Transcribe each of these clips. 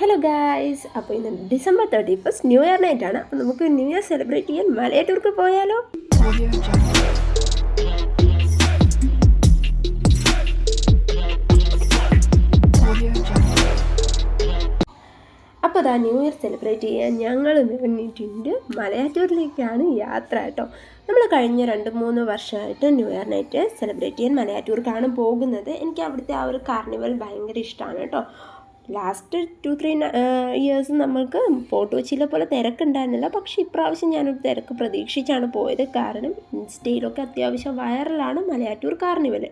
Hello guys അപ്പോൾ ഇന്ന് December thirty first new year night ആണ്. അപ്പോൾ നമുക്ക് ന്യൂ ഇയർ സെലിബ്രേറ്റ് ചെയ്യാൻ മലയാറ്റൂർക്ക് പോയാലോ? അപ്പോൾ അതാ ന്യൂ ഇയർ സെലിബ്രേറ്റ് ചെയ്യാൻ ഞങ്ങൾ നിറഞ്ഞിട്ടുണ്ട് മലയാറ്റൂരിലേക്കാണ് യാത്ര കേട്ടോ. നമ്മൾ കഴിഞ്ഞ രണ്ട് മൂന്ന് വർഷമായിട്ട് ന്യൂ ഇയർ നൈറ്റ് സെലിബ്രേറ്റ് ചെയ്യാൻ മലയാറ്റൂർക്കാണ് പോകുന്നത്. എനിക്ക് അവിടുത്തെ ആ ഒരു കാർണിവൽ ഭയങ്കര ഇഷ്ടമാണ് കേട്ടോ. ലാസ്റ്റ് ടു ത്രീ ഇയേഴ്സ് നമ്മൾക്ക് ഫോട്ടോ വെച്ചില്ല പോലെ തിരക്കുണ്ടായിരുന്നില്ല. പക്ഷേ ഇപ്രാവശ്യം ഞാനൊരു തിരക്ക് പ്രതീക്ഷിച്ചാണ് പോയത്. കാരണം ഇൻസ്റ്റയിലൊക്കെ അത്യാവശ്യം വൈറലാണ് മലയാറ്റൂർ കാർണിവൽ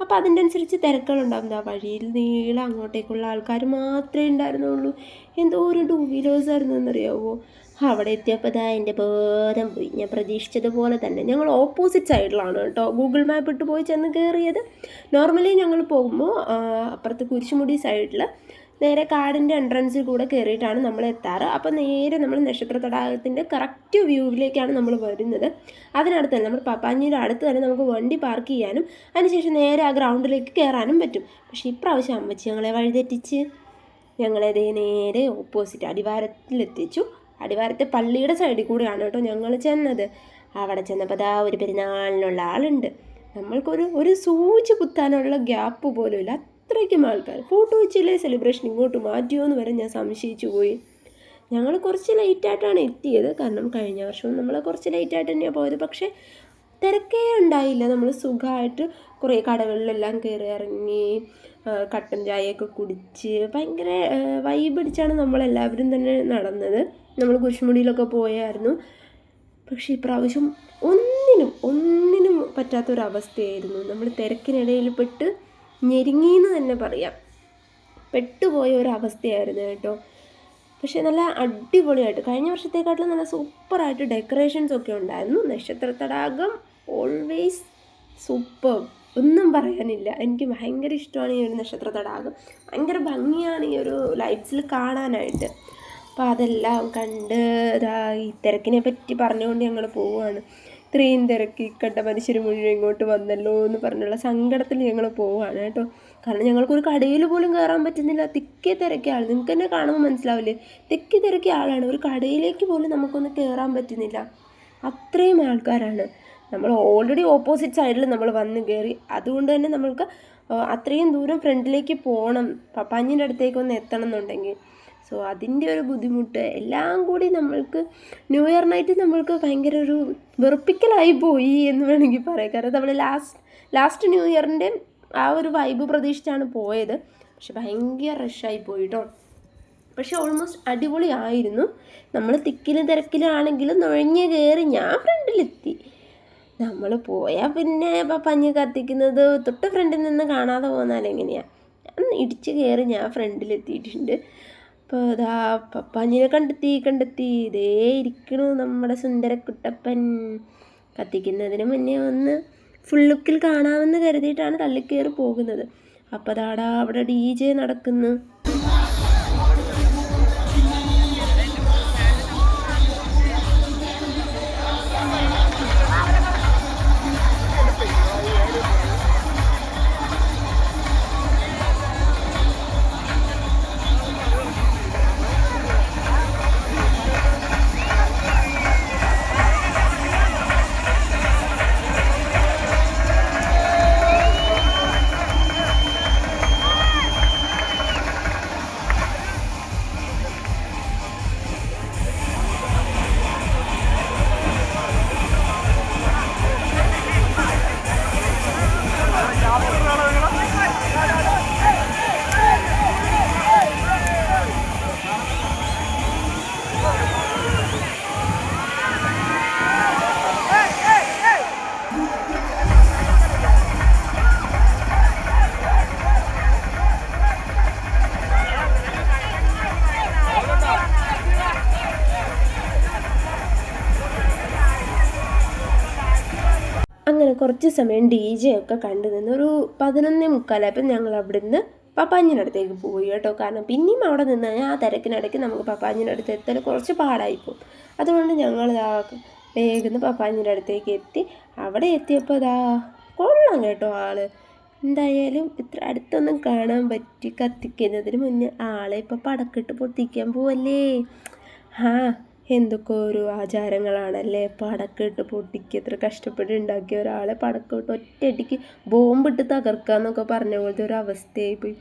അപ്പോൾ അതിന്റെ അനുസരിച്ച് തിരക്കുകളുണ്ടാവും എന്താ വഴിയിൽ നീളം അങ്ങോട്ടേക്കുള്ള ആൾക്കാർ മാത്രമേ ഉണ്ടായിരുന്നുള്ളൂ. എന്തോ ഒരു ടൂ വീലേഴ്സ് ആയിരുന്നു എന്നറിയാവോ? അവിടെ എത്തിയപ്പോൾ ഇതാ എന്റെ ബോധം പോയി. ഞാൻ പ്രതീക്ഷിച്ചതുപോലെ തന്നെ ഞങ്ങൾ ഓപ്പോസിറ്റ് സൈഡിലാണ് കേട്ടോ ഗൂഗിൾ മാപ്പ് ഇട്ട് പോയി ചെന്ന് കയറിയത് നോർമലി ഞങ്ങൾ പോകുമ്പോൾ അപ്പുറത്ത് കുരിശുമുടി സൈഡിൽ നേരെ കാടിന്റെ എൻട്രൻസിൽ കൂടെ കയറിയിട്ടാണ് നമ്മൾ എത്താറ്. അപ്പോൾ നേരെ നമ്മൾ നക്ഷത്ര തടാകത്തിന്റെ കറക്റ്റ് വ്യൂവിലേക്കാണ് നമ്മൾ വരുന്നത്. അതിനടുത്ത് തന്നെ നമ്മൾ പപ്പാഞ്ഞിയുടെ അടുത്ത് തന്നെ നമുക്ക് വണ്ടി പാർക്ക് ചെയ്യാനും അതിനുശേഷം നേരെ ആ ഗ്രൗണ്ടിലേക്ക് കയറാനും പറ്റും. പക്ഷേ ഇപ്രാവശ്യം അമ്മച്ചി ഞങ്ങളെ വഴിതെറ്റിച്ച് ഞങ്ങളെ നേരെ ഓപ്പോസിറ്റ് അടിവാരത്തിലെത്തിച്ചു അടിവാരത്തെ പള്ളിയുടെ സൈഡിൽ കൂടെയാണ് കേട്ടോ ഞങ്ങൾ ചെന്നത്. അവിടെ ചെന്നപ്പോൾ ദാ ഒരു പെരുന്നാളിനുള്ള ആളുണ്ട്. നമ്മൾക്കൊരു ഒരു സൂചി കുത്താനുള്ള ഗ്യാപ്പ് പോലും ഇല്ല അത്രയ്ക്കും ആൾക്കാർ ഫോട്ടോ വെച്ചില്ലേ സെലിബ്രേഷൻ ഇങ്ങോട്ട് മാറ്റിയോ എന്ന് വരെ ഞാൻ സംശയിച്ചു പോയി. ഞങ്ങൾ കുറച്ച് ലേറ്റായിട്ടാണ് എത്തിയത്. കാരണം കഴിഞ്ഞ വർഷവും നമ്മൾ കുറച്ച് ലേറ്റായിട്ട് തന്നെയാണ് പോയത്. പക്ഷേ തിരക്കേ ഉണ്ടായില്ല. നമ്മൾ സുഖമായിട്ട് കുറേ കടകളിലെല്ലാം കയറി ഇറങ്ങി കട്ടൻ ചായയൊക്കെ കുടിച്ച് ഭയങ്കര വൈബ് അടിച്ചാണ് നമ്മളെല്ലാവരും തന്നെ നടന്നത്. നമ്മൾ കുരിശുമുടിയിലൊക്കെ പോയായിരുന്നു. പക്ഷേ ഇപ്രാവശ്യം ഒന്നിനും ഒന്നിനും പറ്റാത്തൊരവസ്ഥയായിരുന്നു. നമ്മൾ തിരക്കിനിടയിൽ പെട്ട് ഞെരുങ്ങിയെന്ന് തന്നെ പറയാം. പെട്ടുപോയ ഒരു അവസ്ഥയായിരുന്നു കേട്ടോ. പക്ഷേ നല്ല അടിപൊളിയായിട്ട് കഴിഞ്ഞ വർഷത്തെക്കാട്ടിലും നല്ല സൂപ്പറായിട്ട് ഡെക്കറേഷൻസ് ഒക്കെ ഉണ്ടായിരുന്നു. നക്ഷത്ര തടാകം ഓൾവേസ് സൂപ്പർ ഒന്നും പറയാനില്ല. എനിക്ക് ഭയങ്കര ഇഷ്ടമാണ് ഈ ഒരു നക്ഷത്ര തടാകം ഭയങ്കര ഭംഗിയാണ് ഈ ഒരു ലൈറ്റ്സിൽ കാണാനായിട്ട്. അപ്പോൾ അതെല്ലാം കണ്ട് ഇതാ ഈ തിരക്കിനെ പറ്റി പറഞ്ഞുകൊണ്ട് ഞങ്ങൾ പോവുകയാണ് ഇത്രയും തിരക്ക് കണ്ട മനുഷ്യർ മുഴുവൻ ഇങ്ങോട്ട് വന്നല്ലോ എന്ന് പറഞ്ഞുള്ള സങ്കടത്തിൽ ഞങ്ങൾ പോവുകയാണ് കേട്ടോ. കാരണം ഞങ്ങൾക്കൊരു കടയിൽ പോലും കയറാൻ പറ്റുന്നില്ല. തിക്കി തിരക്കിയ ആൾ. നിങ്ങൾക്ക് തന്നെ കാണുമ്പോൾ മനസ്സിലാവില്ലേ? തിക്കി തിരക്കിയ ആളാണ്. ഒരു കടയിലേക്ക് പോലും നമുക്കൊന്ന് കയറാൻ പറ്റുന്നില്ല. അത്രയും ആൾക്കാരാണ്. നമ്മൾ ഓൾറെഡി ഓപ്പോസിറ്റ് സൈഡിൽ നമ്മൾ വന്ന് കയറി. അതുകൊണ്ട് തന്നെ നമ്മൾക്ക് അത്രയും ദൂരം ഫ്രണ്ടിലേക്ക് പോകണം പപ്പാഞ്ഞിന്റെ അടുത്തേക്ക് ഒന്ന് എത്തണം എന്നുണ്ടെങ്കിൽ. സോ അതിന്റെ ഒരു ബുദ്ധിമുട്ട്. എല്ലാം കൂടി നമ്മൾക്ക് ന്യൂ ഇയർ നൈറ്റ് നമ്മൾക്ക് ഭയങ്കര ഒരു വെറുപ്പിക്കലായി പോയി എന്ന് വേണമെങ്കിൽ പറയാം. കാരണം നമ്മൾ ലാസ്റ്റ് ലാസ്റ്റ് ന്യൂ ഇയറിന്റെ ആ ഒരു വൈബ് പ്രതീക്ഷിച്ചാണ് പോയത്. പക്ഷെ ഭയങ്കര റഷായി പോയി കേട്ടോ പക്ഷെ ഓൾമോസ്റ്റ് അടിപൊളിയായിരുന്നു. നമ്മൾ തിക്കിലും തിരക്കിലാണെങ്കിലും നുഴഞ്ഞു കയറി ഞാൻ ഫ്രണ്ടിലെത്തി. നമ്മൾ പോയാൽ പിന്നെ ഇപ്പം പഞ്ഞ് കത്തിക്കുന്നത് തൊട്ട് ഫ്രണ്ടിൽ നിന്ന് കാണാതെ പോകുന്നാലെങ്ങനെയാണ് ഞാൻ ഇടിച്ച് കയറി ഞാൻ ഫ്രണ്ടിലെത്തിയിട്ടുണ്ട്. അപ്പോൾ ഇതാ പപ്പാഞ്ഞിനെ കണ്ടെത്തി കണ്ടെത്തി. ഇതേ ഇരിക്കണു നമ്മുടെ സുന്ദരക്കുട്ടപ്പൻ. കത്തിക്കുന്നതിന് മുന്നേ ഒന്ന് ഫുൾ ലുക്കിൽ കാണാമെന്ന് കരുതിയിട്ടാണ് തള്ളിക്കയറി പോകുന്നത്. അപ്പോൾ അതാടാ അവിടെ ഡി ജെ നടക്കുന്നു. കുറച്ച് സമയം ഡി ജെ ഒക്കെ കണ്ടു നിന്ന് ഒരു പതിനൊന്നേ മുക്കാലായപ്പോൾ ഞങ്ങൾ അവിടുന്ന് പപ്പാഞ്ഞിന്റെ അടുത്തേക്ക് പോയി കേട്ടോ. കാരണം പിന്നെയും അവിടെ നിന്ന് ആ തിരക്കിനിടയ്ക്ക് നമുക്ക് പപ്പാഞ്ഞിന്റെ അടുത്ത് എത്തൽ കുറച്ച് പാടായിപ്പോവും. അതുകൊണ്ട് ഞങ്ങൾ ഇതാ വേഗം പപ്പാഞ്ഞിന്റെ അടുത്തേക്ക് എത്തി. അവിടെ എത്തിയപ്പോൾ ഇതാ കൊള്ളാം കേട്ടോ ആൾ. എന്തായാലും ഇത്ര അടുത്തൊന്നും കാണാൻ പറ്റി കത്തിക്കുന്നതിന് മുന്നേ ആളെ ഇപ്പോൾ പടക്കിട്ട് പൊട്ടിക്കാൻ പോവല്ലേ? ആ എന്തൊക്കെ ഓരോ ആചാരങ്ങളാണല്ലേ? പടക്കിട്ട് പൊട്ടിക്കുക എത്ര കഷ്ടപ്പെട്ട് ഉണ്ടാക്കിയ ഒരാളെ പടക്കിട്ട് ഒറ്റയടിക്ക് ബോംബിട്ട് തകർക്കുക എന്നൊക്കെ പറഞ്ഞ പോലത്തെ ഒരു അവസ്ഥയായി പോയി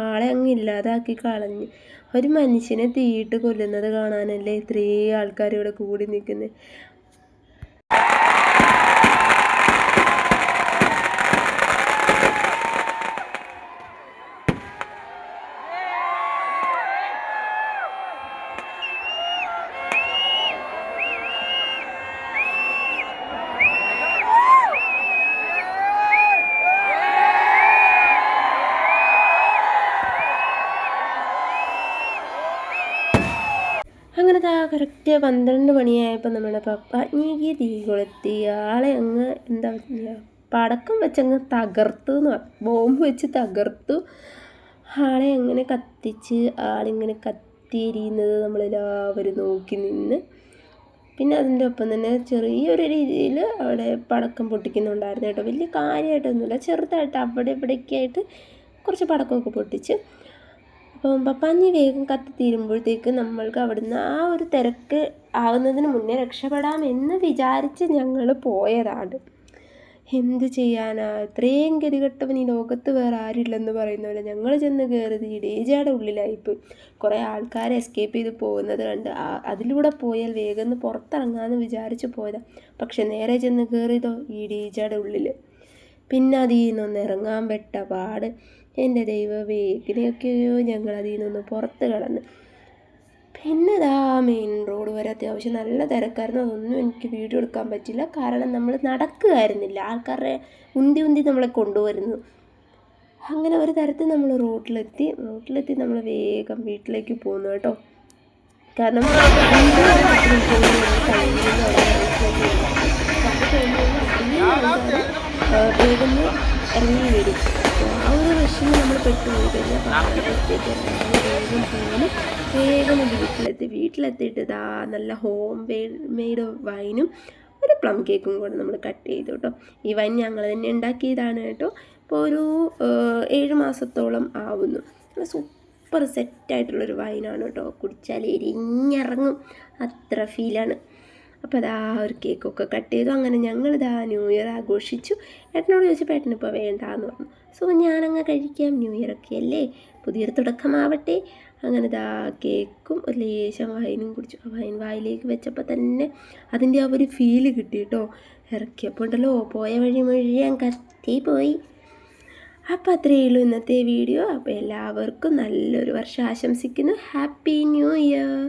ആളെ അങ്ങ് ഇല്ലാതാക്കി കളഞ്ഞ്. ഒരു മനുഷ്യനെ തീയിട്ട് കൊല്ലുന്നത് കാണാനല്ലേ ഇത്രയും ആൾക്കാർ ഇവിടെ കൂടി നിൽക്കുന്നത് അങ്ങനെ ആ കറക്റ്റ് പന്ത്രണ്ട് മണിയായപ്പോൾ നമ്മുടെ പപ്പ ഞീകി തീ കൊളുത്തി ആളെ അങ്ങ് എന്താ പറയുക പടക്കം വെച്ചങ്ങ് തകർത്തു എന്ന് പറഞ്ഞു ബോംബ് വെച്ച് തകർത്തു. ആളെ അങ്ങനെ കത്തിച്ച് ആളിങ്ങനെ കത്തിയിരിക്കുന്നത് നമ്മളെല്ലാവരും നോക്കി നിന്ന്. പിന്നെ അതിന്റെ ഒപ്പം തന്നെ ചെറിയൊരു രീതിയിൽ അവിടെ പടക്കം പൊട്ടിക്കുന്നുണ്ടായിരുന്നു കേട്ടോ. വലിയ കാര്യമായിട്ടൊന്നുമില്ല. ചെറുതായിട്ട് അവിടെ ഇവിടേക്കായിട്ട് കുറച്ച് പടക്കമൊക്കെ പൊട്ടിച്ച് അപ്പം പപ്പാഞ്ഞി വേഗം കത്തി തീരുമ്പോഴത്തേക്ക് നമ്മൾക്ക് അവിടുന്ന് ആ ഒരു തിരക്ക് ആവുന്നതിന് മുന്നേ രക്ഷപ്പെടാമെന്ന് വിചാരിച്ച് ഞങ്ങൾ പോയതാണ്. എന്ത് ചെയ്യാനാ? ഇത്രയും ഗതികെട്ടവൻ ഈ ലോകത്ത് വേറെ ആരില്ലെന്ന് പറയുന്ന പോലെ ഞങ്ങൾ ചെന്ന് കയറിയത് ഈ ഡേജയുടെ ഉള്ളിലായിപ്പോയി കുറേ ആൾക്കാർ എസ്കേപ്പ് ചെയ്ത് പോകുന്നത് കണ്ട് അതിലൂടെ പോയാൽ വേഗം ഒന്ന് പുറത്തിറങ്ങാമെന്ന് വിചാരിച്ച് പോയതാണ് പക്ഷെ നേരെ ചെന്ന് കയറിയതോ ഈ ഡേജയുടെ ഉള്ളിൽ പിന്നെ അതിൽ നിന്നൊന്ന് ഇറങ്ങാൻ പെട്ട പാട്. എന്റെ ദൈവമേ ഇങ്ങനെയൊക്കെയോ ഞങ്ങളതിൽ നിന്ന് പുറത്ത് കടന്ന്. പിന്നെ ഇതാ മെയിൻ റോഡ് വരെ അത്യാവശ്യം നല്ല തിരക്കായിരുന്നു. അതൊന്നും എനിക്ക് വീഡിയോ എടുക്കാൻ പറ്റില്ല. കാരണം നമ്മൾ നടക്കുകയായിരുന്നില്ല ആൾക്കാരുടെ ഉന്തി ഉന്തി നമ്മളെ കൊണ്ടുവരുന്നു. അങ്ങനെ ഒരു തരത്തിൽ നമ്മൾ റോട്ടിലെത്തി. റോട്ടിലെത്തി നമ്മൾ വേഗം വീട്ടിലേക്ക് പോകുന്നു കേട്ടോ. കാരണം വേഗം ഇറങ്ങി വരും. ആ ഒരു വിഷമം നമ്മൾ പെട്ടുപോയി. കഴിഞ്ഞാൽ വേഗം പോകുന്നു വേഗം വീട്ടിലെത്തി. വീട്ടിലെത്തിയിട്ട് ഇതാ നല്ല ഹോം മെയ്ഡ് വൈനും ഒരു പ്ലം കേക്കും കൂടെ നമ്മൾ കട്ട് ചെയ്തു കേട്ടോ ഈ വൈൻ ഞങ്ങൾ തന്നെ ഉണ്ടാക്കിയതാണ് കേട്ടോ ഇപ്പോൾ ഒരു ഏഴ് മാസത്തോളം ആവുന്നു. സൂപ്പർ സെറ്റായിട്ടുള്ളൊരു വൈനാണ് കേട്ടോ കുടിച്ചാൽ എരിഞ്ഞിറങ്ങും. അത്ര ഫീലാണ് അപ്പോൾ അതാ ഒരു കേക്കൊക്കെ കട്ട് ചെയ്തു. അങ്ങനെ ഞങ്ങളിതാ ന്യൂ ഇയർ ആഘോഷിച്ചു. ഏട്ടനോട് ചോദിച്ചപ്പോൾ ഏട്ടനിപ്പോൾ വേണ്ടാന്ന് പറഞ്ഞു. സോ ഞാനങ്ങ് കഴിക്കാം ന്യൂ ഇയർ ഒക്കെ അല്ലേ? പുതിയൊരു തുടക്കമാവട്ടെ. അങ്ങനെ ഇതാ കേക്കും ഒരു ലേശം വൈനും കുടിച്ചു. ആ വൈൻ വായിലേക്ക് വെച്ചപ്പോൾ തന്നെ അതിന്റെ ആ ഒരു ഫീൽ കിട്ടി കേട്ടോ ഇറക്കിയപ്പോൾ ഉണ്ടല്ലോ പോയ വഴി മുഴുവൻ കത്തി പോയി. അപ്പോൾ അത്രയേ ഉള്ളൂ ഇന്നത്തെ വീഡിയോ. അപ്പോൾ എല്ലാവർക്കും നല്ലൊരു വർഷം ആശംസിക്കുന്നു. Happy new year.